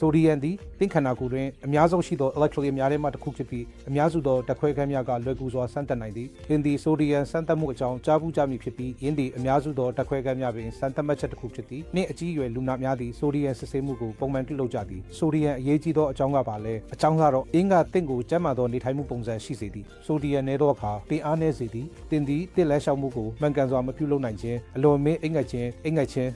ဆိုဒီယမ်သည်တင့်ခန္ဓာကိုယ်တွင်အများဆုံးရှိသော electrolyte အများထဲမှတစ်ခုဖြစ်ပြီးအများစုသောတက်ခွဲခန်းများကလွယ်ကူစွာဆန်းသက်နိုင်သည်။ယင်းသည်ဆိုဒီယမ်ဆန်းသက်မှုအကြောင်းကြားပူးကြမည်ဖြစ်ပြီးယင်းသည်အများစုသောတက်ခွဲခန်းများတွင်ဆန်းသက်မှတ်ချက်တစ်ခုဖြစ်သည်။နှင့်အကြီးအရွယ်လူနာများသည်ဆိုဒီယမ်စစ်ဆေးမှုကိုပုံမှန်ပြုလုပ်ကြသည်။ဆိုဒီယမ်အရေးကြီးသောအကြောင်းကပါလဲအကြောင်းကတော့အင်းကတင့်ကိုကျန်းမာသောနေထိုင်မှုပုံစံရှိစေသည်။ဆိုဒီယမ်နည်းသောအခါတင်အားနည်းစေသည်။တင်သည်တစ်လဲလျှောက်မှုကိုမှန်ကန်စွာမပြုလုပ်နိုင်ခြင်းအလွန်မင်းအိမ်ငတ်ခြင်းအိမ်ငတ်ခြင်း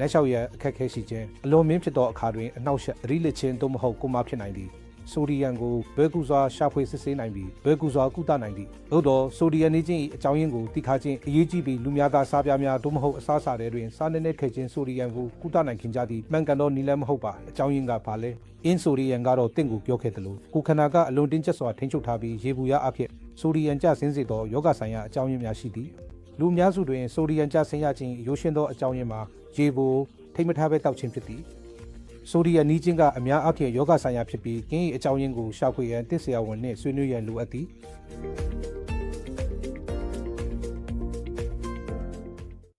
လက်လျှောက်ရအခက်အခဲရှိခြင်းအလွန်မင်းဖြစ်သောအခါတွင်အနှောက်အယှက်အရိလက်ခြင်းသို့မဟုတ်ကိုမဖြစ်နိုင်သည်ဆိုဒီယမ်ကိုဘဲကူစွာရှာဖွေစစ်ဆေးနိုင်ပြီးဘဲကူစွာကုသနိုင်သည်သို့သောဆိုဒီယမ်နေခြင်း၏အကြောင်းရင်းကိုသိခါခြင်းအရေးကြီးပြီးလူများကစားပြားများသို့မဟုတ်အစားအစာတွေတွင်စားနေနေခဲ့ခြင်းဆိုဒီယမ်ကိုကုသနိုင်ခင်ကြသည်မှန်ကန်သောနည်းလမ်းမဟုတ်ပါအကြောင်းရင်းကပါလဲအင်းဆိုဒီယမ်ကတော့တင့်ကိုပြောခဲ့တယ်လို့ကိုခန္ဓာကအလွန်တင်းကျပ်စွာထိန်းချုပ်ထားပြီးရေဘူးရအဖြစ်ဆိုဒီယမ်ကျဆင်းစေသောယောဂဆိုင်ရာအကြောင်းရင်းများရှိသည် လူအများစုတွင်ဆိုဒီယမ်ကျဆင်းရခြင်းရိုးရှင်းသောအကြောင်းရင်းမှာရေပိုထိမ့်မထားပဲတောက်ခြင်းဖြစ်သည်ဆိုဒီယမ်နီးခြင်းကအများအပြားယောဂဆိုင်ရာဖြစ်ပြီးကင်း၏အကြောင်းရင်းကိုရှာဖွေရန်တစ်ဆရာဝန်နှင့်ဆွေးနွေးရန်လိုအပ်သည်